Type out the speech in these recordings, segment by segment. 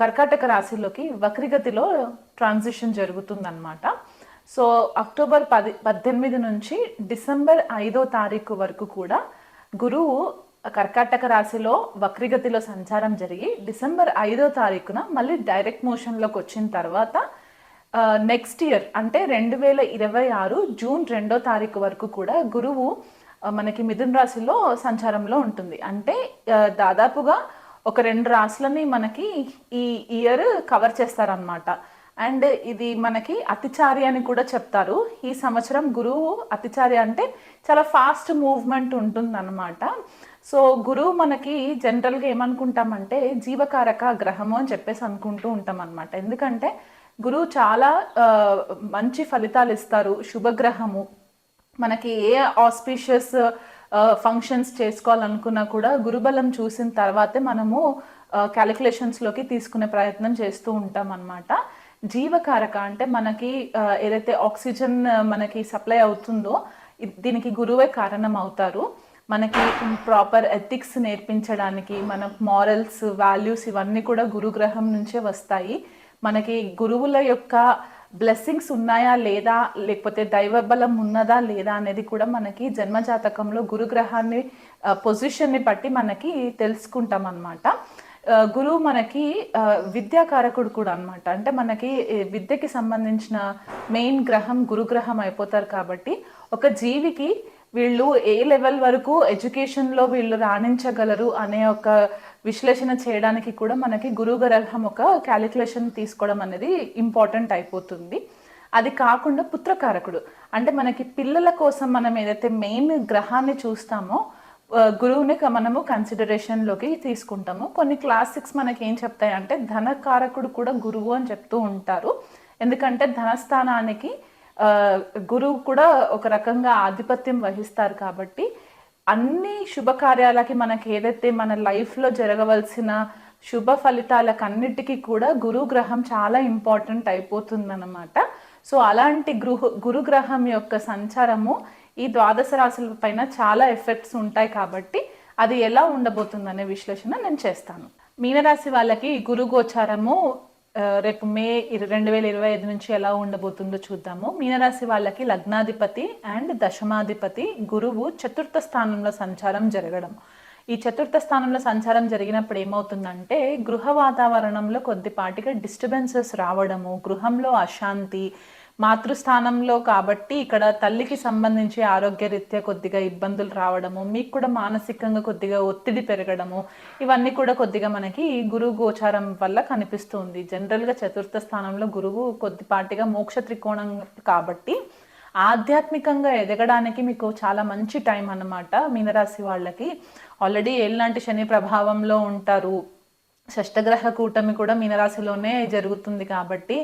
కర్కాటక రాశిలోకి వక్రిగతిలో ట్రాన్సిషన్ జరుగుతుందన్నమాట. సో అక్టోబర్ పది పద్దెనిమిది నుంచి డిసెంబర్ ఐదో తారీఖు వరకు కూడా గురువు కర్కాటక రాశిలో వక్రిగతిలో సంచారం జరిగి డిసెంబర్ ఐదో తారీఖున మళ్ళీ డైరెక్ట్ మోషన్లోకి వచ్చిన తర్వాత నెక్స్ట్ ఇయర్ అంటే రెండు వేల ఇరవై ఆరు జూన్ రెండో తారీఖు వరకు కూడా గురువు మనకి మిథున్ రాశిలో సంచారంలో ఉంటుంది. అంటే దాదాపుగా ఒక రెండు రాశులని మనకి ఈ ఇయర్ కవర్ చేస్తారనమాట అండ్ ఇది మనకి అతిచారి అని కూడా చెప్తారు. ఈ సంవత్సరం గురువు అతిచారి అంటే చాలా ఫాస్ట్ మూవ్మెంట్ ఉంటుందన్నమాట. సో గురువు మనకి జనరల్గా ఏమనుకుంటామంటే జీవకారక గ్రహము అని చెప్పేసి అనుకుంటూ ఉంటాం అనమాట ఎందుకంటే గురువు చాలా మంచి ఫలితాలు ఇస్తారు. శుభగ్రహము. మనకి ఏ ఆస్పీషియస్ ఫంక్షన్స్ చేసుకోవాలనుకున్నా కూడా గురుబలం చూసిన తర్వాతే మనము క్యాలిక్యులేషన్స్లోకి తీసుకునే ప్రయత్నం చేస్తూ ఉంటాం అన్నమాట జీవకారక అంటే మనకి ఏదైతే ఆక్సిజన్ మనకి సప్లై అవుతుందో దీనికి గురువే కారణం అవుతారు. మనకి ప్రాపర్ ఎథిక్స్ నేర్పించడానికి మన మారల్స్ వాల్యూస్ ఇవన్నీ కూడా గురుగ్రహం నుంచే వస్తాయి. మనకి గురువుల యొక్క బ్లెస్సింగ్స్ ఉన్నాయా లేదా లేకపోతే దైవ బలం ఉన్నదా లేదా అనేది కూడా మనకి జన్మజాతకంలో గురుగ్రహాన్ని పొజిషన్ని బట్టి మనకి తెలుసుకుంటాం అన్నమాట గురువు మనకి విద్యాకారకుడు కూడా అన్నమాట. అంటే మనకి విద్యకి సంబంధించిన మెయిన్ గ్రహం గురుగ్రహం అయిపోతారు కాబట్టి ఒక జీవికి వీళ్ళు ఏ లెవెల్ వరకు ఎడ్యుకేషన్లో వీళ్ళు రాణించగలరు అనే ఒక విశ్లేషణ చేయడానికి కూడా మనకి గురువు గ్రహం ఒక క్యాలిక్యులేషన్ తీసుకోవడం అనేది ఇంపార్టెంట్ అయిపోతుంది. అది కాకుండా పుత్రకారకుడు. అంటే మనకి పిల్లల కోసం మనం ఏదైతే మెయిన్ గ్రహాన్ని చూస్తామో గురువుని క- మనము కన్సిడరేషన్లోకి తీసుకుంటాము. కొన్ని క్లాసిక్స్ మనకి ఏం చెప్తాయంటే ధనకారకుడు కూడా గురువు అని చెప్తూ ఉంటారు. ఎందుకంటే ధనస్థానానికి గురువు కూడా ఒక రకంగా ఆధిపత్యం వహిస్తారు కాబట్టి అన్ని శుభకార్యాలకి మనకి ఏదైతే మన లైఫ్లో జరగవలసిన శుభ ఫలితాలకన్నిటికీ కూడా గురు గ్రహం చాలా ఇంపార్టెంట్ అయిపోతుందన్నమాట. సో అలాంటి గృహ గురుగ్రహం యొక్క సంచారము ఈ ద్వాదశ రాశుల పైన చాలా ఎఫెక్ట్స్ ఉంటాయి కాబట్టి అది ఎలా ఉండబోతుందనే విశ్లేషణ నేను చేస్తాను. మీనరాశి వాళ్ళకి గురు గోచారము రేపు మే రెండు వేల ఇరవై ఐదు నుంచి ఎలా ఉండబోతుందో చూద్దాము. మీనరాశి వాళ్ళకి లగ్నాధిపతి అండ్ దశమాధిపతి గురువు చతుర్థ స్థానంలో సంచారం జరగడం. ఈ చతుర్థ స్థానంలో సంచారం జరిగినప్పుడు ఏమవుతుందంటే గృహ వాతావరణంలో కొద్దిపాటిగా డిస్టర్బెన్సెస్ రావడము గృహంలో అశాంతి మాతృస్థానంలో కాబట్టి ఇక్కడ తల్లికి సంబంధించి ఆరోగ్యరీత్యా కొద్దిగా ఇబ్బందులు రావడము మీకు కూడా మానసికంగా కొద్దిగా ఒత్తిడి పెరగడము ఇవన్నీ కూడా కొద్దిగా మనకి గురువు గోచారం వల్ల కనిపిస్తుంది. జనరల్గా చతుర్థ స్థానంలో గురువు కొద్దిపాటిగా మోక్ష త్రికోణం కాబట్టి ఆధ్యాత్మికంగా ఎదగడానికి మీకు చాలా మంచి టైం అన్నమాట మీనరాశి వాళ్ళకి. ఆల్రెడీ ఏళ్ళనాటి శని ప్రభావంలో ఉంటారు. షష్టగ్రహ కూటమి కూడా మీనరాశిలోనే జరుగుతుంది కాబట్టి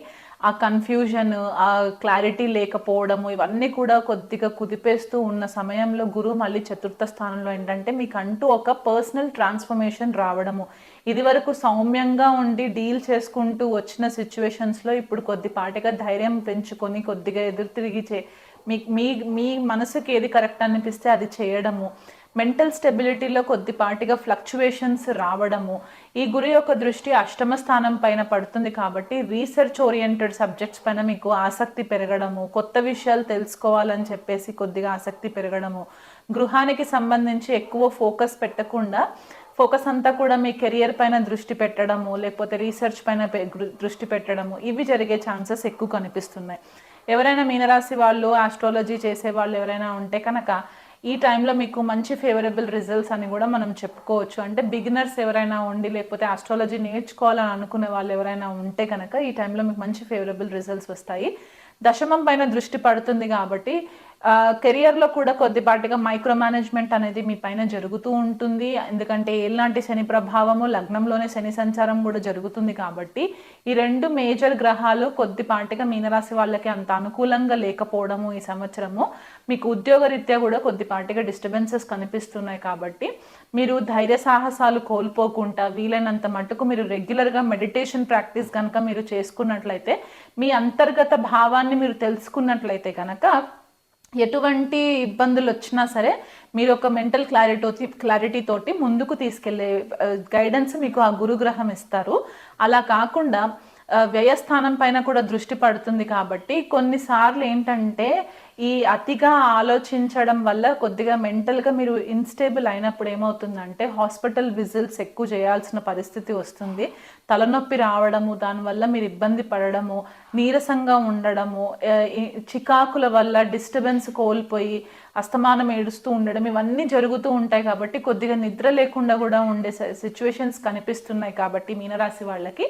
ఆ కన్ఫ్యూజన్ ఆ క్లారిటీ లేకపోవడము ఇవన్నీ కూడా కొద్దిగా కుదిపేస్తూ ఉన్న సమయంలో గురువు మళ్ళీ చతుర్థ స్థానంలో ఏంటంటే మీకు అంటూ ఒక పర్సనల్ ట్రాన్స్ఫర్మేషన్ రావడము. ఇది వరకు సౌమ్యంగా ఉండి డీల్ చేసుకుంటూ వచ్చిన సిచ్యువేషన్స్లో ఇప్పుడు కొద్దిపాటిగా ధైర్యం పెంచుకొని కొద్దిగా ఎదురు తిరిగి చే మీ మీ మీ మనసుకి ఏది కరెక్ట్ అనిపిస్తే అది చేయడము. మెంటల్ స్టెబిలిటీలో కొద్దిపాటిగా ఫ్లక్చువేషన్స్ రావడము ఈ గురి యొక్క దృష్టి అష్టమ స్థానం పైన పడుతుంది కాబట్టి రీసెర్చ్ ఓరియంటెడ్ సబ్జెక్ట్స్ పైన మీకు ఆసక్తి పెరగడము కొత్త విషయాలు తెలుసుకోవాలని చెప్పేసి కొద్దిగా ఆసక్తి పెరగడము గృహానికి సంబంధించి ఎక్కువ ఫోకస్ పెట్టకుండా ఫోకస్ అంతా కూడా మీ కెరియర్ పైన దృష్టి పెట్టడము లేకపోతే రీసెర్చ్ పైన పె- దృష్టి పెట్టడము ఇవి జరిగే ఛాన్సెస్ ఎక్కువ కనిపిస్తున్నాయి. ఎవరైనా మీనరాశి వాళ్ళు ఆస్ట్రాలజీ చేసే వాళ్ళు ఎవరైనా ఉంటే కనుక ఈ టైంలో మీకు మంచి ఫేవరబుల్ రిజల్ట్స్ అని కూడా మనం చెప్పుకోవచ్చు. అంటే బిగినర్స్ ఎవరైనా ఉండి లేకపోతే ఆస్ట్రాలజీ నేర్చుకోవాలని అనుకునే వాళ్ళు ఎవరైనా ఉంటే కనుక ఈ టైంలో మీకు మంచి ఫేవరబుల్ రిజల్ట్స్ వస్తాయి. దశమం పైన దృష్టి పడుతుంది కాబట్టి కెరియర్లో కూడా కొద్దిపాటిగా మైక్రో మేనేజ్మెంట్ అనేది మీ పైన జరుగుతూ ఉంటుంది. ఎందుకంటే ఎలాంటి శని ప్రభావము లగ్నంలోనే శని సంచారం కూడా జరుగుతుంది కాబట్టి ఈ రెండు మేజర్ గ్రహాలు కొద్దిపాటిగా మీనరాశి వాళ్ళకి అంత అనుకూలంగా లేకపోవడము ఈ సంవత్సరము. మీకు ఉద్యోగరీత్యా కూడా కొద్దిపాటిగా డిస్టర్బెన్సెస్ కనిపిస్తున్నాయి కాబట్టి మీరు ధైర్య సాహసాలు కోల్పోకుండా వీలైనంత మటుకు మీరు రెగ్యులర్గా మెడిటేషన్ ప్రాక్టీస్ కనుక మీరు చేసుకున్నట్లయితే మీ అంతర్గత భావాన్ని మీరు తెలుసుకున్నట్లయితే కనుక ఎటువంటి ఇబ్బందులు వచ్చినా సరే మీరు ఒక మెంటల్ క్లారిటీ క్లారిటీ తోటి ముందుకు తీసుకెళ్ళే గైడెన్స్ మీకు ఆ గురుగ్రహం ఇస్తారు. అలా కాకుండా వ్యయస్థానం పైన కూడా దృష్టి పడుతుంది కాబట్టి కొన్నిసార్లు ఏంటంటే ఈ అతిగా ఆలోచించడం వల్ల కొద్దిగా మెంటల్గా మీరు ఇన్స్టేబుల్ అయినప్పుడు ఏమవుతుందంటే హాస్పిటల్ విజిల్స్ ఎక్కువ చేయాల్సిన పరిస్థితి వస్తుంది. తలనొప్పి రావడము దానివల్ల మీరు ఇబ్బంది పడడము నీరసంగా ఉండడము చికాకుల వల్ల డిస్టర్బెన్స్ కోల్పోయి అస్తమానం ఏడుస్తూ ఉండడం ఇవన్నీ జరుగుతూ ఉంటాయి కాబట్టి కొద్దిగా నిద్ర లేకుండా కూడా ఉండే సిచ్యువేషన్స్ కనిపిస్తున్నాయి కాబట్టి మీనరాశి వాళ్ళకి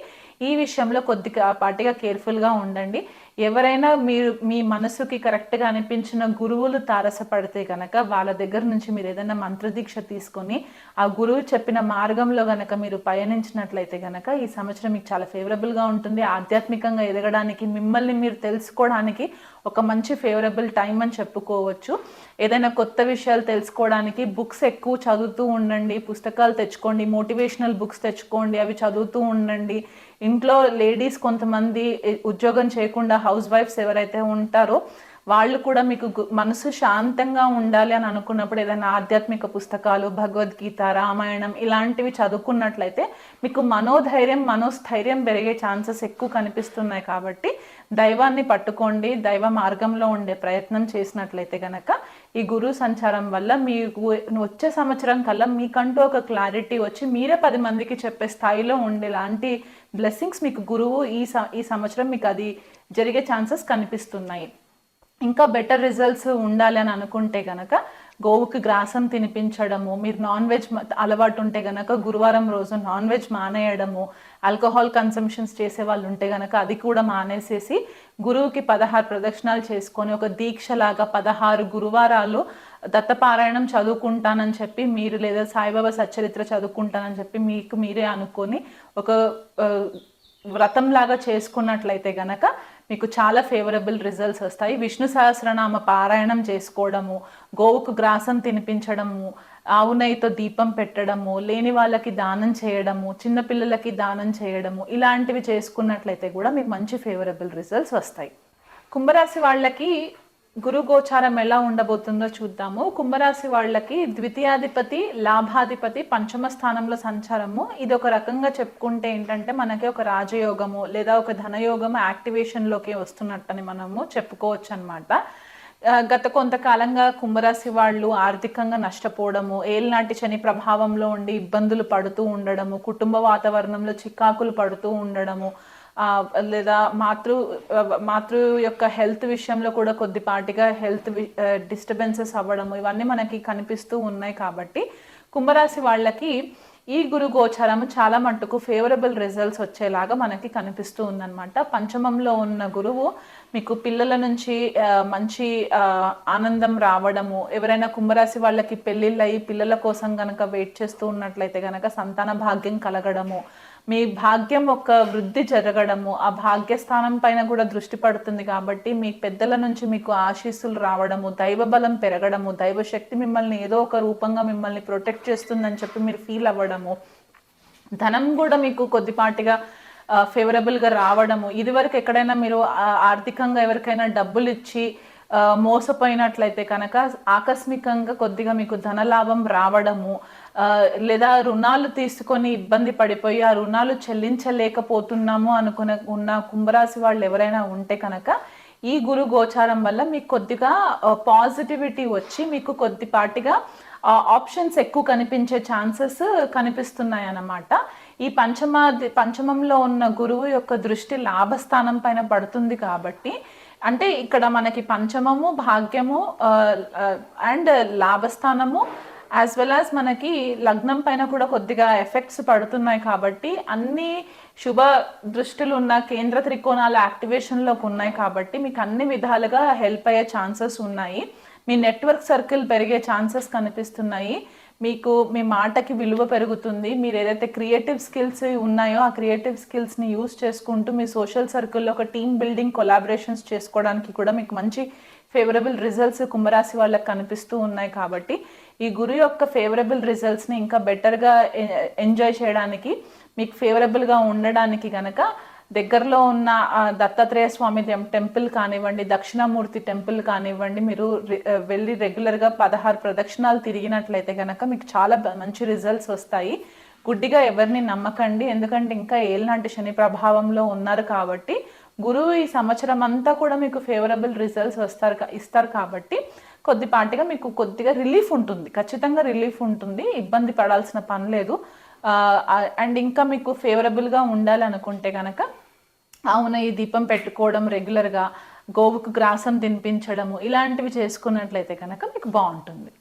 ఈ విషయంలో కొద్దిగా పాటిగా కేర్ఫుల్గా ఉండండి. ఎవరైనా మీరు మీ మనసుకి కరెక్ట్గా అనిపించిన గురువులు తారసపడితే కనుక వాళ్ళ దగ్గర నుంచి మీరు ఏదైనా మంత్రదీక్ష తీసుకొని ఆ గురువు చెప్పిన మార్గంలో కనుక మీరు పయనించినట్లయితే కనుక ఈ సంవత్సరం మీకు చాలా ఫేవరబుల్గా ఉంటుంది. ఆధ్యాత్మికంగా ఎదగడానికి మిమ్మల్ని మీరు తెలుసుకోవడానికి ఒక మంచి ఫేవరబుల్ టైం అని చెప్పుకోవచ్చు. ఏదైనా కొత్త విషయాలు తెలుసుకోవడానికి బుక్స్ ఎక్కువ చదువుతూ ఉండండి పుస్తకాలు తెచ్చుకోండి మోటివేషనల్ బుక్స్ తెచ్చుకోండి అవి చదువుతూ ఉండండి. ఇంట్లో లేడీస్ కొంతమంది ఉద్యోగం చేయకుండా హౌస్ వైఫ్స్ ఎవరైతే ఉంటారో వాళ్ళు కూడా మీకు గు- మనసు శాంతంగా ఉండాలి అని అనుకున్నప్పుడు ఏదైనా ఆధ్యాత్మిక పుస్తకాలు భగవద్గీత రామాయణం ఇలాంటివి చదువుకున్నట్లయితే మీకు మనోధైర్యం మనోస్థైర్యం పెరిగే ఛాన్సెస్ ఎక్కువ కనిపిస్తున్నాయి కాబట్టి దైవాన్ని పట్టుకోండి దైవ మార్గంలో ఉండే ప్రయత్నం చేసినట్లయితే గనక ఈ గురు సంచారం వల్ల మీకు వచ్చే సంవత్సరం కల్లా మీకంటూ ఒక క్లారిటీ వచ్చి మీరే పది మందికి చెప్పే స్థాయిలో ఉండేలాంటి బ్లెస్సింగ్స్ మీకు గురువు ఈ ఈ సంవత్సరం మీకు అది జరిగే ఛాన్సెస్ కనిపిస్తున్నాయి. ఇంకా బెటర్ రిజల్ట్స్ ఉండాలి అని అనుకుంటే గనక గోవుకి గ్రాసం తినిపించడము మీరు నాన్ వెజ్ అలవాటు ఉంటే గనక గురువారం రోజు నాన్ వెజ్ మానేయడము ఆల్కహాల్ కన్సంప్షన్స్ చేసే వాళ్ళు ఉంటే గనక అది కూడా మానేసేసి గురువుకి పదహారు ప్రదక్షిణాలు చేసుకొని ఒక దీక్షలాగా పదహారు గురువారాలు దత్తపారాయణం చదువుకుంటానని చెప్పి మీరు లేదా సాయిబాబా సచ్చరిత్ర చదువుకుంటానని చెప్పి మీకు మీరే అనుకొని ఒక వ్రతంలాగా వ్రతం లాగా చేసుకున్నట్లయితే గనక మీకు చాలా ఫేవరబుల్ రిజల్ట్స్ వస్తాయి. విష్ణు సహస్రనామ పారాయణం చేసుకోవడము గోవుకు గ్రాసం తినిపించడము ఆవు నెయ్యితో దీపం పెట్టడము లేని వాళ్ళకి దానం చేయడము చిన్నపిల్లలకి దానం చేయడము ఇలాంటివి చేసుకున్నట్లయితే కూడా మీకు మంచి ఫేవరబుల్ రిజల్ట్స్ వస్తాయి. కుంభరాశి వాళ్ళకి గురు గోచారం ఎలా ఉండబోతుందో చూద్దాము. కుంభరాశి వాళ్ళకి ద్వితీయాధిపతి లాభాధిపతి పంచమ స్థానంలో సంచారము. ఇది ఒక రకంగా చెప్పుకుంటే ఏంటంటే మనకి ఒక రాజయోగము లేదా ఒక ధనయోగము యాక్టివేషన్లోకి వస్తున్నట్టని మనము చెప్పుకోవచ్చు అనమాట గత కొంతకాలంగా కుంభరాశి వాళ్ళు ఆర్థికంగా నష్టపోవడము ఏలినాటి శని ప్రభావంలో ఉండి ఇబ్బందులు పడుతూ ఉండడము కుటుంబ వాతావరణంలో చికాకులు పడుతూ ఉండడము లేదా మాతృ మాతృ యొక్క హెల్త్ విషయంలో కూడా కొద్దిపాటిగా హెల్త్ డిస్టర్బెన్సెస్ అవ్వడము ఇవన్నీ మనకి కనిపిస్తూ ఉన్నాయి కాబట్టి కుంభరాశి వాళ్ళకి ఈ గురు గోచారం చాలా మట్టుకు ఫేవరబుల్ రిజల్ట్స్ వచ్చేలాగా మనకి కనిపిస్తూ ఉందన్నమాట. పంచమంలో ఉన్న గురువు మీకు పిల్లల నుంచి మంచి ఆనందం రావడము ఎవరైనా కుంభరాశి వాళ్ళకి పెళ్ళిళ్ళు అయ్యి పిల్లల కోసం కనుక వెయిట్ చేస్తూ ఉన్నట్లయితే కనుక సంతాన భాగ్యం కలగడము మీ భాగ్యం ఒక వృద్ధి జరగడము ఆ భాగ్యస్థానం పైన కూడా దృష్టి పడుతుంది కాబట్టి మీ పెద్దల నుంచి మీకు ఆశీస్సులు రావడము దైవ బలం పెరగడము దైవశక్తి మిమ్మల్ని ఏదో ఒక రూపంగా మిమ్మల్ని ప్రొటెక్ట్ చేస్తుందని చెప్పి మీరు ఫీల్ అవ్వడము ధనం కూడా మీకు కొద్దిపాటిగా ఫేవరబుల్గా రావడము. ఇదివరకు ఎక్కడైనా మీరు ఆర్థికంగా ఎవరికైనా డబ్బులు ఇచ్చి మోసపోయినట్లయితే కనుక ఆకస్మికంగా కొద్దిగా మీకు ధనలాభం రావడము లేదా రుణాలు తీసుకొని ఇబ్బంది పడిపోయి ఆ రుణాలు చెల్లించలేకపోతున్నాము అనుకునే ఉన్న కుంభరాశి వాళ్ళు ఎవరైనా ఉంటే కనుక ఈ గురు గోచారం వల్ల మీకు కొద్దిగా పాజిటివిటీ వచ్చి మీకు కొద్దిపాటిగా ఆప్షన్స్ ఎక్కువ కనిపించే ఛాన్సెస్ కనిపిస్తున్నాయి అన్నమాట ఈ పంచమ పంచమంలో ఉన్న గురువు యొక్క దృష్టి లాభస్థానం పైన పడుతుంది కాబట్టి అంటే ఇక్కడ మనకి పంచమము భాగ్యము అండ్ లాభస్థానము యాజ్ వెల్ యాజ్ మనకి లగ్నం పైన కూడా కొద్దిగా ఎఫెక్ట్స్ పడుతున్నాయి కాబట్టి అన్ని శుభ దృష్టిలు ఉన్న కేంద్ర త్రికోణాల యాక్టివేషన్లోకి ఉన్నాయి కాబట్టి మీకు అన్ని విధాలుగా హెల్ప్ అయ్యే ఛాన్సెస్ ఉన్నాయి. మీ నెట్వర్క్ సర్కిల్ పెరిగే ఛాన్సెస్ కనిపిస్తున్నాయి. మీకు మీ మాటకి విలువ పెరుగుతుంది. మీరు ఏదైతే క్రియేటివ్ స్కిల్స్ ఉన్నాయో ఆ క్రియేటివ్ స్కిల్స్ని యూస్ చేసుకుంటూ మీ సోషల్ సర్కిల్లో ఒక టీమ్ బిల్డింగ్ కొలాబరేషన్స్ చేసుకోవడానికి కూడా మీకు మంచి ఫేవరబుల్ రిజల్ట్స్ కుంభరాశి వాళ్ళకి కనిపిస్తూ ఉన్నాయి కాబట్టి ఈ గురు యొక్క ఫేవరబుల్ రిజల్ట్స్ని ఇంకా బెటర్గా ఎంజాయ్ చేయడానికి మీకు ఫేవరబుల్గా ఉండడానికి కనుక దగ్గరలో ఉన్న దత్తాత్రేయ స్వామి టెంపుల్ కానివ్వండి దక్షిణామూర్తి టెంపుల్ కానివ్వండి మీరు వెళ్ళి రెగ్యులర్గా పదహారు ప్రదక్షిణాలు తిరిగినట్లయితే కనుక మీకు చాలా మంచి రిజల్ట్స్ వస్తాయి. గుడ్డిగా ఎవరిని నమ్మకండి. ఎందుకంటే ఇంకా ఏలినాటి శని ప్రభావంలో ఉన్నారు కాబట్టి గురువు ఈ సంవత్సరం అంతా కూడా మీకు ఫేవరబుల్ రిజల్ట్స్ వస్తారు ఇస్తారు కాబట్టి కొద్దిపాటిగా మీకు కొద్దిగా రిలీఫ్ ఉంటుంది. ఖచ్చితంగా రిలీఫ్ ఉంటుంది. ఇబ్బంది పడాల్సిన పని లేదు. అండ్ ఇంకా మీకు ఫేవరబుల్గా ఉండాలి అనుకుంటే కనుక అవున ఈ దీపం పెట్టుకోవడం రెగ్యులర్గా గోవుకు గ్రాసం తినిపించడము ఇలాంటివి చేసుకున్నట్లయితే కనుక మీకు బాగుంటుంది.